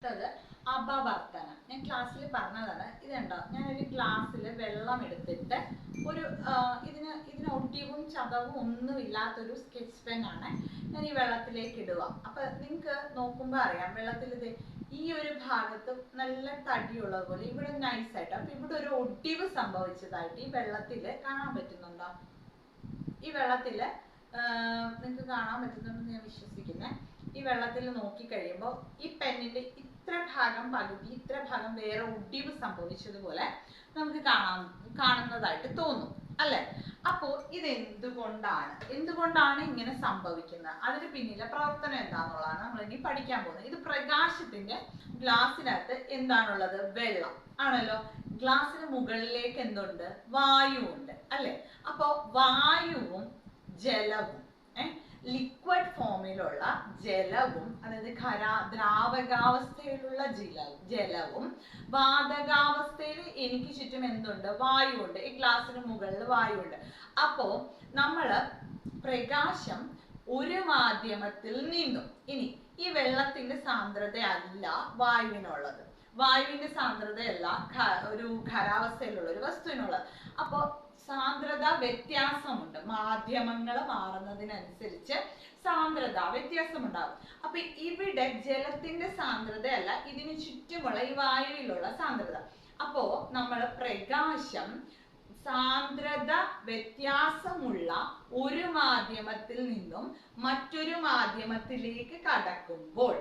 അടുത്തത് അപവർത്തനം. ഞാൻ ക്ലാസ്സിൽ പറഞ്ഞതാണ് ഇതുണ്ടോ? ഞാനൊരു ഗ്ലാസ്സിൽ വെള്ളം എടുത്തിട്ട് ഒരു ഇതിന് ഇതിന് ഒട്ടിവും ചതവും ഒന്നും ഇല്ലാത്തൊരു സ്കെച്ച് ആണ് ഞാൻ ഈ വെള്ളത്തിലേക്ക് ഇടുക. അപ്പൊ നിങ്ങൾക്ക് നോക്കുമ്പോൾ അറിയാം വെള്ളത്തിൽ ഇത് ഈ ഒരു ഭാഗത്ത് നല്ല തടിയുള്ളത് പോലെ ഇവിടെ നൈസ് ആയിട്ട് അപ്പൊ ഇവിടെ ഒരു ഒടിവ് സംഭവിച്ചതായിട്ട് ഈ വെള്ളത്തിൽ കാണാൻ പറ്റുന്നുണ്ടോ? ഈ വെള്ളത്തിൽ നിങ്ങൾക്ക് കാണാൻ പറ്റുന്നുണ്ടെന്ന് ഞാൻ വിശ്വസിക്കുന്നത് ഈ വെള്ളത്തിൽ നോക്കി കഴിയുമ്പോൾ ഈ പെന്നിന്റെ ഇത്ര ഭാഗം പകുതി ഇത്ര ഭാഗം വേറെ ഒടിവ് സംഭവിച്ചതുപോലെ നമുക്ക് കാണാൻ കാണുന്നതായിട്ട് തോന്നും അല്ലെ? അപ്പോ ഇത് എന്തുകൊണ്ടാണ് ഇങ്ങനെ സംഭവിക്കുന്നത്? അതിന് പിന്നിലെ പ്രവർത്തനം എന്താണെന്നുള്ളതാണ് നമ്മൾ ഇനി പഠിക്കാൻ പോകുന്നത്. ഇത് പ്രകാശത്തിന്റെ ഗ്ലാസ്സിനകത്ത് എന്താണുള്ളത്? വെള്ളം. ആണല്ലോ? ഗ്ലാസ്സിന് മുകളിലേക്ക് എന്തുണ്ട്? വായു ഉണ്ട് അല്ലെ? അപ്പോ വായുവും ജലവും ലിക്വിഡ് ഫോമിലുള്ള ജലവും അതായത് ഖര ദ്രാവകാവസ്ഥയിലുള്ള ജല ജലവും വാതകാവസ്ഥയിൽ എനിക്ക് ചുറ്റും എന്തുണ്ട്? വായുവുണ്ട്. ഈ ഗ്ലാസ്സിന് മുകളിൽ വായുവുണ്ട്. അപ്പോൾ നമ്മൾ പ്രകാശം ഒരു മാധ്യമത്തിൽ നിന്നും ഇനി ഈ വെള്ളത്തിന്റെ സാന്ദ്രതയല്ല വായുവിനുള്ളത്. വായുവിന്റെ സാന്ദ്രതയല്ല ഒരു ഖരാവസ്ഥയിലുള്ള ഒരു വസ്തുവിനുള്ളത്. അപ്പോ സാന്ദ്രത വ്യത്യാസമുണ്ട്. മാധ്യമങ്ങൾ മാറുന്നതിനനുസരിച്ച് സാന്ദ്രത വ്യത്യാസമുണ്ടാകും. അപ്പൊ ഇവിടെ ജലത്തിന്റെ സാന്ദ്രതയല്ല ഇതിന് ചുറ്റുമുള്ള ഈ വായുവിലുള്ള സാന്ദ്രത. അപ്പോ നമ്മൾ പ്രകാശം സാന്ദ്രത വ്യത്യാസമുള്ള ഒരു മാധ്യമത്തിൽ നിന്നും മറ്റൊരു മാധ്യമത്തിലേക്ക് കടക്കുമ്പോൾ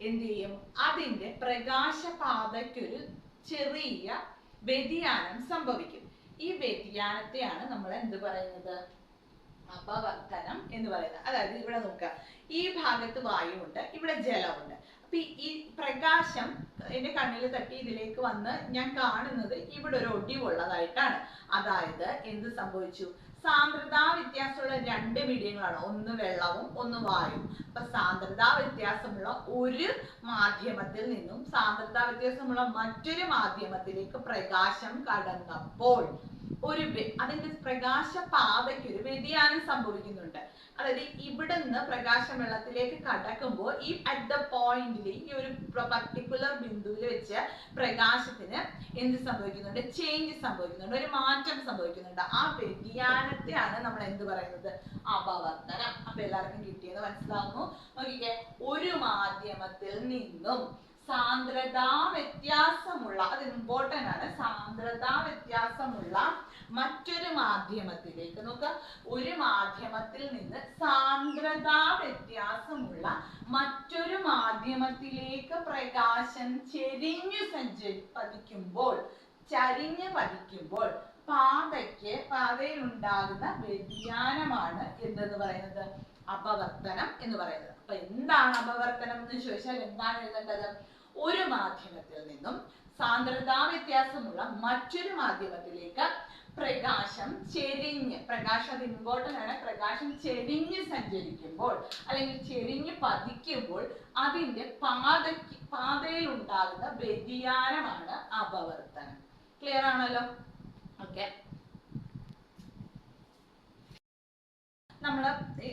എന്ത് ചെയ്യും? അതിന്റെ പ്രകാശപാതയ്ക്കൊരു ചെറിയ വ്യതിയാനം സംഭവിക്കും. ഈ വ്യതിയാനത്തെയാണ് നമ്മൾ എന്ത് പറയുന്നത്? അപവർത്തനം എന്ന് പറയുന്നത്. അതായത് ഇവിടെ നോക്കുക. ഈ ഭാഗത്ത് വായുവുണ്ട് ഇവിടെ ജലമുണ്ട് അപ്പൊ ഈ- പ്രകാശം എന്റെ കണ്ണിൽ തട്ടി ഇതിലേക്ക് വന്ന് ഞാൻ കാണുന്നത് ഇവിടെ ഒരു ഒടിവുള്ളതായിട്ടാണ്. അതായത് എന്ത് സംഭവിച്ചു? സാന്ദ്രതാ വ്യത്യാസമുള്ള രണ്ട് മീഡിയങ്ങളാണ് ഒന്ന് വെള്ളവും ഒന്ന് വായുവും. അപ്പൊ സാന്ദ്രതാ വ്യത്യാസമുള്ള ഒരു മാധ്യമത്തിൽ നിന്നും സാന്ദ്രതാ വ്യത്യാസമുള്ള മറ്റൊരു മാധ്യമത്തിലേക്ക് പ്രകാശം കടന്നപ്പോൾ ഒരു അതിന്റെ പ്രകാശ പാതയ്ക്ക് ഒരു വ്യതിയാനം സംഭവിക്കുന്നുണ്ട്. അതായത് ഇവിടുന്ന് പ്രകാശം വെള്ളത്തിലേക്ക് കടക്കുമ്പോൾ ഈ അറ്റ് ദ പോയിന്റിൽ ഈ ഒരു പർട്ടിക്കുലർ ബിന്ദുവിൽ വെച്ച് പ്രകാശത്തിന് എന്ത് സംഭവിക്കുന്നുണ്ട്? ചേഞ്ച് സംഭവിക്കുന്നുണ്ട്. ഒരു മാറ്റം സംഭവിക്കുന്നുണ്ട്. ആ വ്യതിയാനത്തെയാണ് നമ്മൾ എന്ത് പറയുന്നത്? അപവർത്തനം അപ്പൊ എല്ലാവർക്കും കിട്ടിയെന്ന് മനസ്സിലാവുന്നു. നോക്കിക്കേ ഒരു മാധ്യമത്തിൽ നിന്നും സാന്ദ്രതാ വ്യത്യാസമുള്ള അത് ഇമ്പോർട്ടന്റ് ആണ്. സാന്ദ്രതാ വ്യത്യാസമുള്ള മറ്റൊരു മാധ്യമത്തിലേക്ക് നോക്ക. ഒരു മാധ്യമത്തിൽ നിന്ന് സാന്ദ്രതാ വ്യത്യാസമുള്ള മറ്റൊരു മാധ്യമത്തിലേക്ക് പ്രകാശം ചെരിഞ്ഞു സഞ്ചരി പതിക്കുമ്പോൾ ചരിഞ്ഞ് പതിക്കുമ്പോൾ പാതയ്ക്ക് പാതയിൽ ഉണ്ടാകുന്ന വ്യതിയാനമാണ് എന്തെന്ന് പറയുന്നത്? അപവർത്തനം എന്ന് പറയുന്നത്. അപ്പൊ എന്താണ് അപവർത്തനം എന്ന് ചോദിച്ചാൽ എന്താണ് എഴുതേണ്ടത്? ഒരു മാധ്യമത്തിൽ നിന്നും സാന്ദ്രതാ വ്യത്യാസമുള്ള മറ്റൊരു മാധ്യമത്തിലേക്ക് പ്രകാശം ചെരിഞ്ഞ് പ്രകാശം അത് ഇമ്പോർട്ടന്റ് ആണ്. പ്രകാശം ചെരിഞ്ഞ് സഞ്ചരിക്കുമ്പോൾ അല്ലെങ്കിൽ ചെരിഞ്ഞ് പതിക്കുമ്പോൾ അതിന്റെ പാതയ്ക്ക് പാതയിൽ ഉണ്ടാകുന്ന വ്യതിയാനമാണ് അപവർത്തനം. ക്ലിയർ ആണല്ലോ? ഓക്കെ നമ്മൾ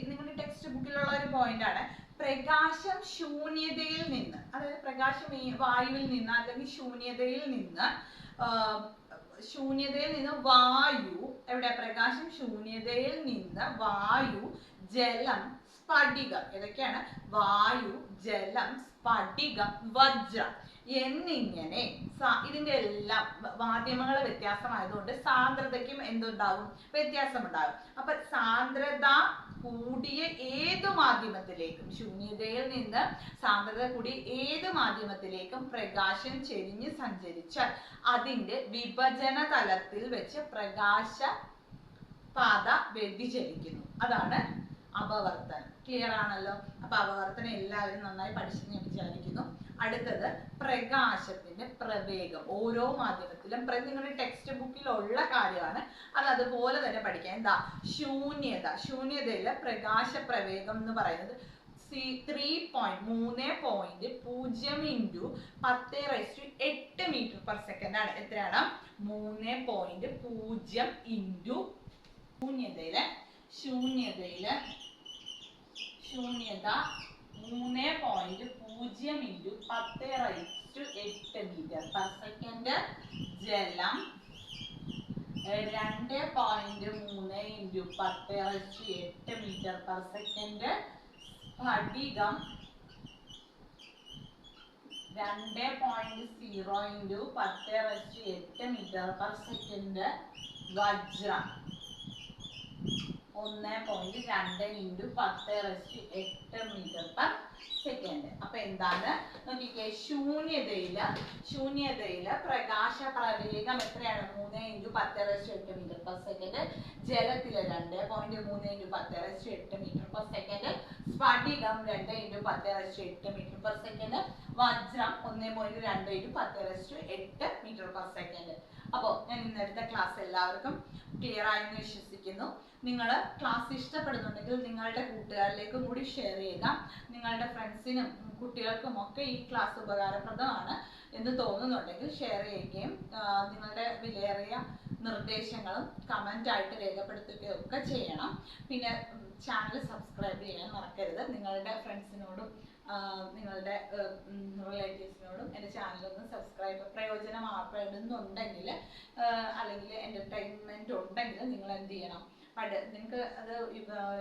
നിങ്ങളുടെ ടെക്സ്റ്റ് ബുക്കിലുള്ള ഒരു പോയിന്റ് ആണ്. പ്രകാശം ശൂന്യതയിൽ നിന്ന് അതായത് പ്രകാശം ഈ വായുവിൽ നിന്ന് അല്ലെങ്കിൽ ശൂന്യതയിൽ നിന്ന് ശൂന്യതയിൽ നിന്ന് വായു എവിടെ? പ്രകാശം ശൂന്യതയിൽ നിന്ന് വായു ജലം സ്ഫടികം. ഇതൊക്കെയാണ് വായു ജലം സ്ഫടികം വജ്ര എന്നിങ്ങനെ ഇതിന്റെ എല്ലാം മാധ്യമങ്ങൾ വ്യത്യാസമായതുകൊണ്ട് സാന്ദ്രതയ്ക്കും എന്തുണ്ടാകും? വ്യത്യാസമുണ്ടാകും. അപ്പൊ സാന്ദ്രത കൂടിയ ഏത് മാധ്യമത്തിലേക്കും ശൂന്യതയിൽ നിന്ന് സാന്ദ്രത കൂടിയ ഏത് മാധ്യമത്തിലേക്കും പ്രകാശം ചെരിഞ്ഞ് സഞ്ചരിച്ചാൽ അതിന്റെ വിഭജന തലത്തിൽ വെച്ച് പ്രകാശ പാത വ്യതിചലിക്കുന്നു. അതാണ് അപവർത്തനം. ക്ലിയർ ആണല്ലോ? അപ്പൊ അപവർത്തനം എല്ലാവരും നന്നായി പഠിച്ചെന്ന് ഞാൻ വിചാരിക്കുന്നു അടുത്തത് പ്രകാശത്തിന്റെ പ്രവേഗം. ഓരോ മാധ്യമത്തിലും നിങ്ങളുടെ ടെക്സ്റ്റ് ബുക്കിൽ ഉള്ള കാര്യമാണ്. അത് അതുപോലെ തന്നെ പഠിക്കാം. എന്താ? ശൂന്യത. ശൂന്യതയിലെ പ്രകാശ പ്രവേഗം എന്ന് പറയുന്നത് സി ത്രീ പോയിന്റ് മൂന്ന് പോയിന്റ് പൂജ്യം ഇന്റു പത്ത് റൈസ് എട്ട് മീറ്റർ പെർ സെക്കൻഡ് ആണ്. എത്രയാണ്? മൂന്ന് പോയിന്റ് പൂജ്യം ഇന്റു ശൂന്യതയിലെ. ശൂന്യതയിൽ ശൂന്യത മൂന്ന് പോയിന്റ് പൂജ്യം ഇന്റു പത്ത് റൈസ് എട്ട് മീറ്റർ പെർ സെക്കൻഡ് ജലം. രണ്ട് പോയിന്റ് മൂന്ന് ഇന്റു പത്ത് റൈസ് എട്ട് മീറ്റർ പെർ സെക്കൻഡ് സ്ഫടികം. രണ്ട് പോയിന്റ് സീറോ ഇന്റു പത്ത് റൈറ്റ് എട്ട് മീറ്റർ പെർ സെക്കൻഡ് വജ്രം. ഒന്ന് പോയിന്റ് രണ്ട് ഇന്റു പത്ത് റെസ്റ്റ് എട്ട് മീറ്റർ പെർ സെക്കൻഡ് അപ്പൊ എന്താണ്? നോക്കിക്കേ ശൂന്യതയിൽ ശൂന്യതയിൽ പ്രകാശ പ്രവേഗം എത്രയാണ്? മൂന്ന് ഇന്റു പത്ത് റെസ്റ്റ് എട്ട് മീറ്റർ പെർ സെക്കൻഡ് ജലത്തിൽ രണ്ട് പോയിന്റ് മൂന്ന് ഇന്റു പത്ത് റെസ്റ്റ് എട്ട് മീറ്റർ പെർ സെക്കൻഡ് സ്ഫടികം രണ്ട് ഇന്റു പത്ത് റെസ്റ്റ് എട്ട് മീറ്റർ പെർ സെക്കൻഡ് വജ്രം ഒന്ന് പോയിന്റ് രണ്ട് ഇന്റു പത്ത് റെസ്റ്റ് എട്ട് മീറ്റർ പെർ സെക്കൻഡ് അപ്പോൾ ഞാൻ ഇന്നത്തെ ക്ലാസ് എല്ലാവർക്കും ക്ലിയർ ആയെന്ന് വിശ്വസിക്കുന്നു. നിങ്ങൾ ക്ലാസ് ഇഷ്ടപ്പെടുന്നുണ്ടെങ്കിൽ നിങ്ങളുടെ കൂട്ടുകാരിലേക്കും കൂടി ഷെയർ ചെയ്യുക. നിങ്ങളുടെ ഫ്രണ്ട്സിനും കുട്ടികൾക്കും ഒക്കെ ഈ ക്ലാസ് ഉപകാരപ്രദമാണ് എന്ന് തോന്നുന്നുണ്ടെങ്കിൽ ഷെയർ ചെയ്യുകയും നിങ്ങളുടെ വിലയേറിയ നിർദ്ദേശങ്ങളും കമന്റ് ആയിട്ട് രേഖപ്പെടുത്തുകയും ഒക്കെ ചെയ്യണം. പിന്നെ ചാനൽ സബ്സ്ക്രൈബ് ചെയ്യാൻ മറക്കരുത്. നിങ്ങളുടെ ഫ്രണ്ട്സിനോടും നിങ്ങളുടെ റിലേറ്റീവ്സിനോടും എന്റെ ചാനലൊന്ന് സബ്സ്ക്രൈബ് പ്രയോജനമാപ്പെടുന്നുണ്ടെങ്കിൽ അല്ലെങ്കിൽ എന്റർടൈൻമെന്റ് ഉണ്ടെങ്കിൽ നിങ്ങൾ എന്ത് ചെയ്യണം? പഠ നിങ്ങൾക്ക് അത്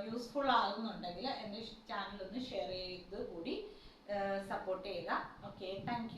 യൂസ്ഫുൾ ആകുന്നുണ്ടെങ്കിൽ എന്റെ ചാനൽ ഒന്ന് ഷെയർ ചെയ്ത് കൂടി സപ്പോർട്ട് ചെയ്യുക ഓക്കെ താങ്ക്